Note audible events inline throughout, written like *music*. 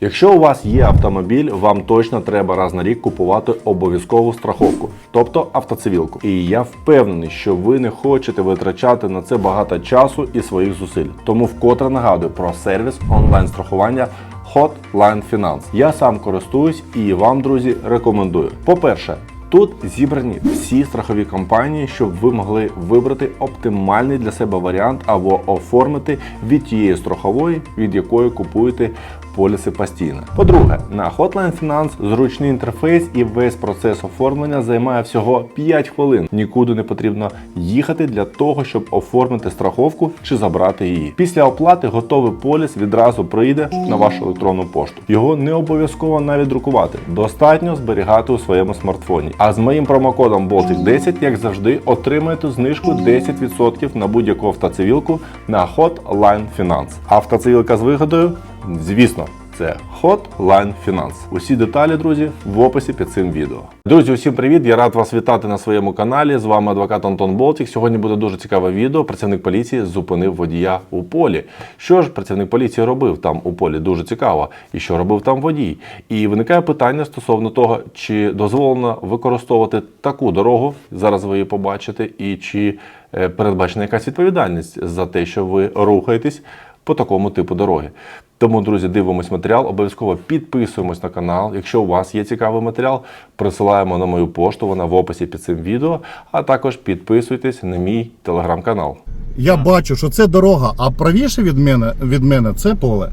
Якщо у вас є автомобіль, вам точно треба раз на рік купувати обов'язкову страховку, тобто автоцивілку. І я впевнений, що ви не хочете витрачати на це багато часу і своїх зусиль. Тому вкотре нагадую про сервіс онлайн страхування Hotline Finance. Я сам користуюсь і вам, друзі, рекомендую. По-перше, Тут зібрані всі страхові компанії, щоб ви могли вибрати оптимальний для себе варіант або оформити від тієї страхової, від якої купуєте поліси постійно. По-друге, на Hotline Finance зручний інтерфейс і весь процес оформлення займає всього 5 хвилин. Нікуди не потрібно їхати для того, щоб оформити страховку чи забрати її. Після оплати готовий поліс відразу прийде на вашу електронну пошту. Його не обов'язково навіть друкувати. Достатньо зберігати у своєму смартфоні. А з моїм промокодом Baltic 10, як завжди, отримаєте знижку 10% на будь-яку автоцивілку на Hotline Finance. Автоцивілка з вигодою, звісно. Це Hotline Finance. Усі деталі, друзі, в описі під цим відео. Друзі, усім привіт! Я рад вас вітати на своєму каналі. З вами адвокат Антон Болтік. Сьогодні буде дуже цікаве відео. Працівник поліції зупинив водія у полі. Що ж працівник поліції робив там у полі? Дуже цікаво. І що робив там водій? І виникає питання стосовно того, чи дозволено використовувати таку дорогу. Зараз ви її побачите, і чи е, передбачена якась відповідальність за те, що ви рухаєтесь по такому типу дороги. Тому, друзі, дивимось матеріал. Обов'язково підписуємось на канал. Якщо у вас є цікавий матеріал, присилаємо на мою пошту, вона в описі під цим відео. А також підписуйтесь на мій телеграм-канал. Я бачу, що це дорога, а правіше від мене від мене це поле.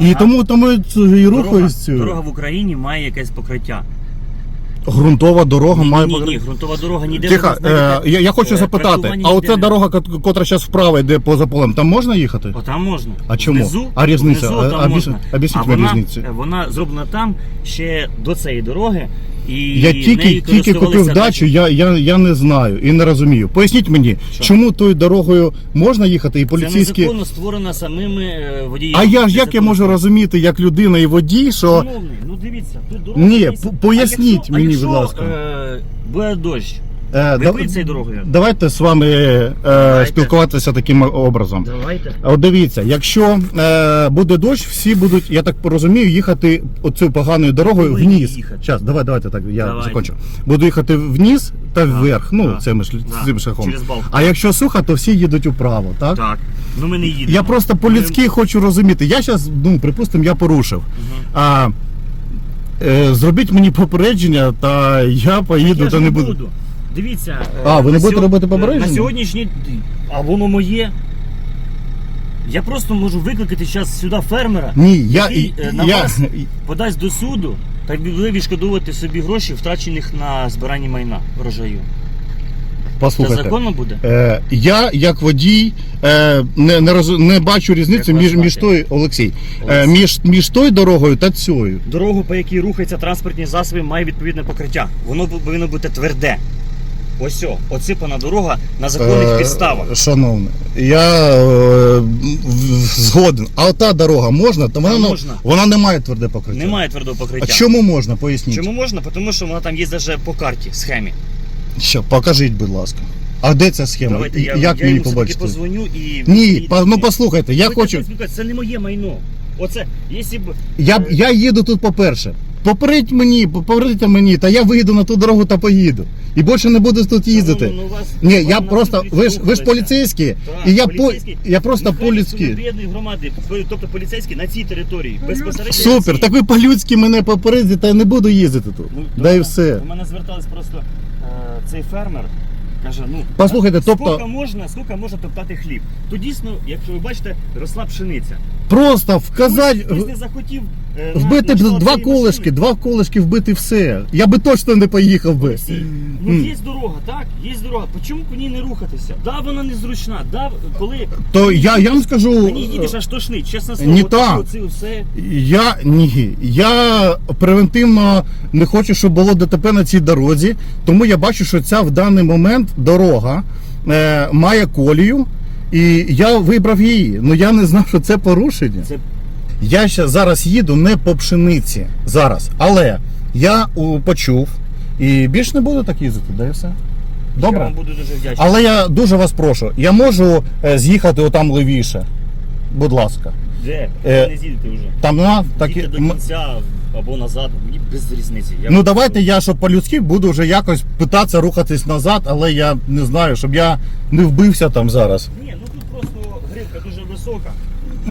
І Ага. тому тому і рухаюсь цю. дорога в Україні має якесь покриття. Грунтова дорога має ні, ні, ні, ґрунтова дорога ніде Тихо, не е, знайдете. я, я хочу Е, запитати, а ніде оця ніде. дорога, кот- котра зараз вправо йде поза полем, там можна їхати? О, там можна. А чому? Внизу, А різниця? Внизу, А- там об'ясни- можна. об'ясніть а мені вона, різницю. е, Вона зроблена там ще до цієї дороги. І Я тільки, тільки купив дачу, я, я, я не знаю і не розумію. Поясніть мені, Що? чому тою дорогою можна їхати і Це поліцейські. незаконно створена самими е, водіями. А я ж як я можу розуміти, як людина і водій, що Шановний, ну дивіться, тут дорога. Ні, є. по- А поясніть якщо- мені, а якщо, будь ласка. Е, буде дощ. Е, Ви да- дорогою? давайте з вами е, Давайте. спілкуватися таким образом. Давайте. От дивіться, якщо е, буде дощ, всі будуть, я так розумію, їхати оцю поганою дорогою Повинні вниз. їхати. Час, давай, давайте так, я Давайте. закончу. Буду їхати вниз та вверх. Ну, Да. цим, цим шляхом. Через балку. А якщо сухо, то всі їдуть управо, так? Так. Ну ми не їдемо. Я просто по-людськи хочу розуміти. Я зараз, ну, припустимо, я порушив. А, е, зробіть мені попередження, та я поїду, Я та ж не буду. Дивіться. А, ви не будете робити попередження? На сьогоднішній а воно моє. Я просто можу викликати зараз сюди фермера, Ні, я, який е, на я, вас подасть до суду, так би ви відшкодовувати собі гроші, втрачених на збиранні майна врожаю. Це послухайте. законно буде? Е, я, як водій, е, не, не, роз, не бачу різниці Як вас між, між звати? тою, Олексій, е, Олексій. між, між тою дорогою та цією. Дорогу, по якій рухаються транспортні засоби, має відповідне покриття. Воно повинно бути тверде. Ось о, осипана дорога на законних Е, підставах. Шановний, я е, згоден. А ота дорога можна? То вона, Та можна. вона не має тверде покриття. Немає твердого А чому можна? Поясніть. Чому можна? Тому що вона там є навіть по карті, схемі. Що, покажіть, будь ласка. А де ця схема? Давайте І- я, Як я мені йому все-таки побачити? позвоню і. Ні, і- па- ну послухайте, я Ви хочу. Це не моє майно. Оце, якщо б. Я, я їду тут по-перше. Попередь мені, попередьте мені, та я виїду на ту дорогу та поїду. І більше не буду тут їздити. Ну, ну, вас- Ні, вам я на просто. вулиці Ви ж ви ж поліцейські, Так, і я по поліцейський. я просто по-людськи. об'єднаної громади, тобто поліцейські на цій території. Безпосередньо. на Супер, так ви по-людськи мене попередите, та я не буду їздити тут. Ну, Да і мене- все. До мене звертались просто е, цей фермер. Каже, ну Послухайте, тобто- скільки можна, скільки можна топтати хліб. Тоді, ну, якщо ви бачите, росла пшениця. Просто вказати. Хтось не захотів Вбити б два колишки, два колишки вбити все. Я би точно не поїхав би. Ну є дорога, так? Є дорога. Чому по ній не рухатися? Да, вона незручна. Да, коли То я, я вам скажу. мені їдеш аж тошнить, чесно слово. Не так. Все. Я ні. Я превентивно не хочу, щоб було ДТП на цій дорозі, тому я бачу, що ця в даний момент дорога е, має колію, і я вибрав її. Ну я не знав, що це порушення. Це Я ще зараз їду не по пшениці зараз, але я у, почув і більше не буду так їздити, да і все. я Добре. вам буду дуже вдячний. Але я дуже вас прошу, я можу е, з'їхати отам левіше. Будь ласка. Де? Е, Ви не з'їдете вже. Там на так Їдьте до м- кінця або назад, мені без різниці. Я Ну давайте я, щоб по-людськи буду вже якось питатися рухатись назад, але я не знаю, щоб я не вбився там зараз. Ні, ну тут просто гривка дуже висока.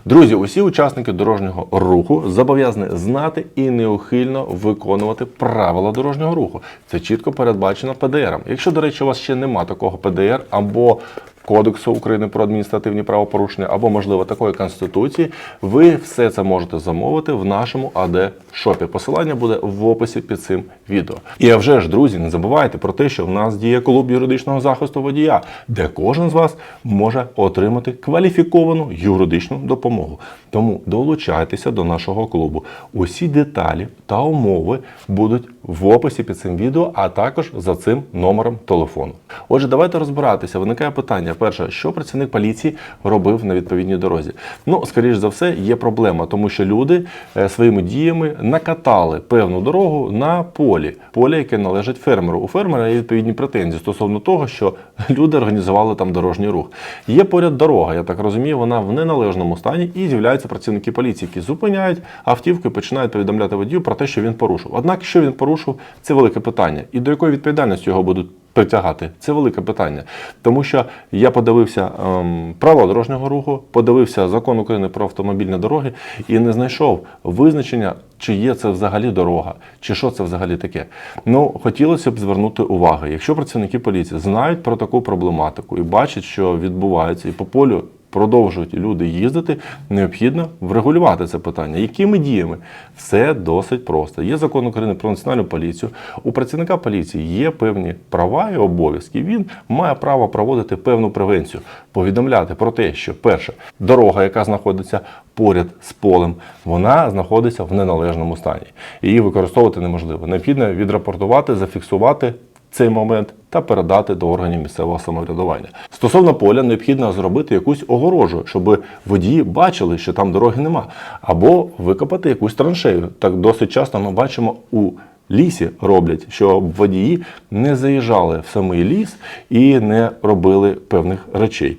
Друзі, усі учасники дорожнього руху зобов'язані знати і неухильно виконувати правила дорожнього руху. Це чітко передбачено ПДРом. Якщо, до речі, у вас ще нема такого ПДР або Кодексу України про адміністративні правопорушення, або, можливо, такої конституції, ви все це можете замовити в нашому АД шопі. Посилання буде в описі під цим відео. І а вже ж, друзі, не забувайте про те, що в нас діє клуб юридичного захисту водія, де кожен з вас може отримати кваліфіковану юридичну допомогу. Тому долучайтеся до нашого клубу. Усі деталі та умови будуть в описі під цим відео, а також за цим номером телефону. Отже, давайте розбиратися. Виникає питання: перше, що працівник поліції робив на відповідній дорозі? Ну, скоріш за все, є проблема, тому що люди е, своїми діями накатали певну дорогу на полі, поле, яке належить фермеру. У фермера є відповідні претензії стосовно того, що *laughs* люди організували там дорожній рух. Є поряд дорога, я так розумію, вона в неналежному стані і з'являються працівники поліції, які зупиняють автівку і починають повідомляти водію про те, що він порушив. Однак, що він порушив, це велике питання. І до якої відповідальності його будуть притягати? Це велике питання. Тому що я подивився ем, правила дорожнього руху, подивився закон України про автомобільні дороги і не знайшов визначення, чи є це взагалі дорога, чи що це взагалі таке. Ну, хотілося б звернути увагу, якщо працівники поліції знають про таку проблематику і бачать, що відбувається, і по полю продовжують люди їздити, необхідно врегулювати це питання. Якими діями? Все досить просто. Є закон України про національну поліцію. У працівника поліції є певні права і обов'язки. Він має право проводити певну превенцію, повідомляти про те, що перше, дорога, яка знаходиться поряд з полем, вона знаходиться в неналежному стані. Її використовувати неможливо. Необхідно відрапортувати, зафіксувати цей момент та передати до органів місцевого самоврядування. Стосовно поля, необхідно зробити якусь огорожу, щоб водії бачили, що там дороги нема, або викопати якусь траншею. Так досить часто ми бачимо у лісі роблять, щоб водії не заїжджали в самий ліс і не робили певних речей.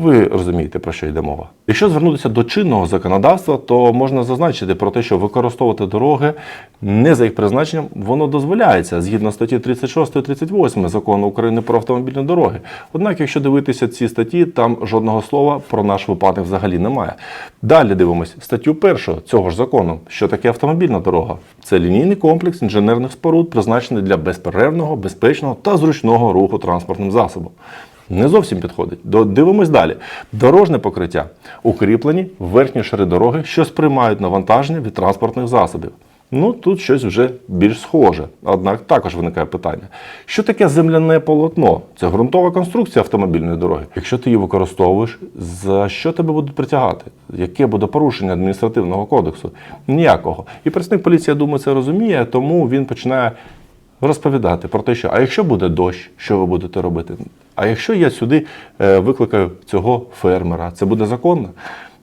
Ви розумієте, про що йде мова. Якщо звернутися до чинного законодавства, то можна зазначити про те, що використовувати дороги не за їх призначенням, воно дозволяється згідно статті 36 і 38 закону України про автомобільні дороги. Однак, якщо дивитися ці статті, там жодного слова про наш випадок взагалі немає. Далі дивимося статтю першу цього ж закону, що таке автомобільна дорога. Це лінійний комплекс інженерних споруд, призначений для безперервного, безпечного та зручного руху транспортним засобом. Не зовсім підходить. Дивимось далі. Дорожне покриття. Укріплені верхні шари дороги, що сприймають навантаження від транспортних засобів. Ну, тут щось вже більш схоже. Однак також виникає питання: що таке земляне полотно? Це ґрунтова конструкція автомобільної дороги. Якщо ти її використовуєш, за що тебе будуть притягати? Яке буде порушення адміністративного кодексу? Ніякого. І представник поліції, я думаю, це розуміє, тому він починає розповідати про те, що а якщо буде дощ, що ви будете робити? А якщо я сюди е, викликаю цього фермера, це буде законно?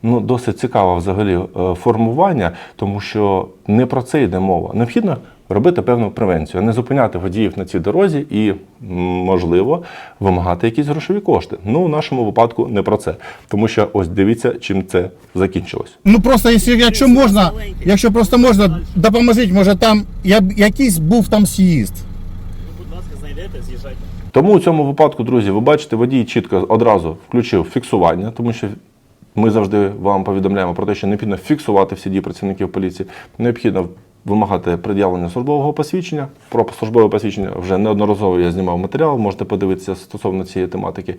Ну, досить цікаве взагалі е, формування, тому що не про це йде мова. Необхідно робити певну превенцію, а не зупиняти водіїв на цій дорозі і, можливо, вимагати якісь грошові кошти. Ну, в нашому випадку не про це. Тому що ось дивіться, чим це закінчилось. Ну просто якщо, якщо можна, якщо просто можна, допоможіть, може там я, якийсь був там з'їзд. Ви, будь ласка, знайдете, з'їжджайте. Тому у цьому випадку, друзі, ви бачите, водій чітко одразу включив фіксування, тому що ми завжди вам повідомляємо про те, що необхідно фіксувати всі дії працівників поліції, необхідно вимагати пред'явлення службового посвідчення. Про службове посвідчення вже неодноразово я знімав матеріал, можете подивитися стосовно цієї тематики.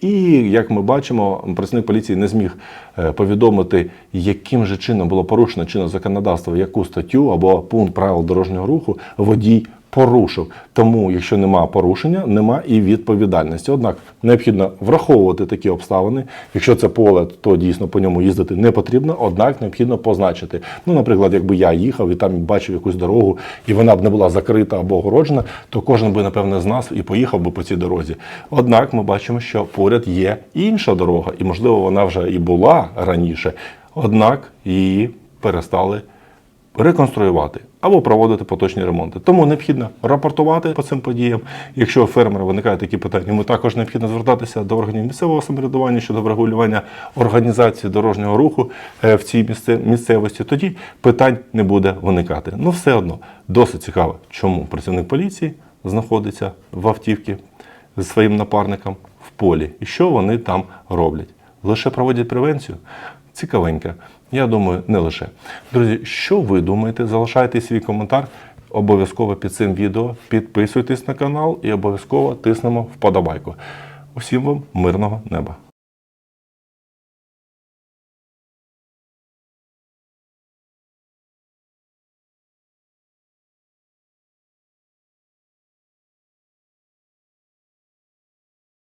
І як ми бачимо, працівник поліції не зміг е, повідомити, яким же чином було порушено чинне законодавство, яку статтю або пункт правил дорожнього руху водій порушив. Тому, якщо нема порушення, нема і відповідальності. Однак необхідно враховувати такі обставини. Якщо це поле, то дійсно по ньому їздити не потрібно. Однак необхідно позначити. Ну, наприклад, якби я їхав і там бачив якусь дорогу, і вона б не була закрита або огороджена, то кожен би напевне з нас і поїхав би по цій дорозі. Однак ми бачимо, що поряд є інша дорога, і можливо вона вже і була раніше. Однак її перестали реконструювати. Або проводити поточні ремонти. Тому необхідно рапортувати по цим подіям. Якщо у фермера виникають такі питання, йому також необхідно звертатися до органів місцевого самоврядування щодо врегулювання організації дорожнього руху е, в цій місце- місцевості. Тоді питань не буде виникати. Ну, все одно досить цікаво, чому працівник поліції знаходиться в автівці зі своїм напарником в полі і що вони там роблять. Лише проводять превенцію. Цікавенько. Я думаю, не лише. Друзі, що ви думаєте? Залишайте свій коментар. Обов'язково під цим відео підписуйтесь на канал і обов'язково тиснемо вподобайку. Усім вам мирного неба!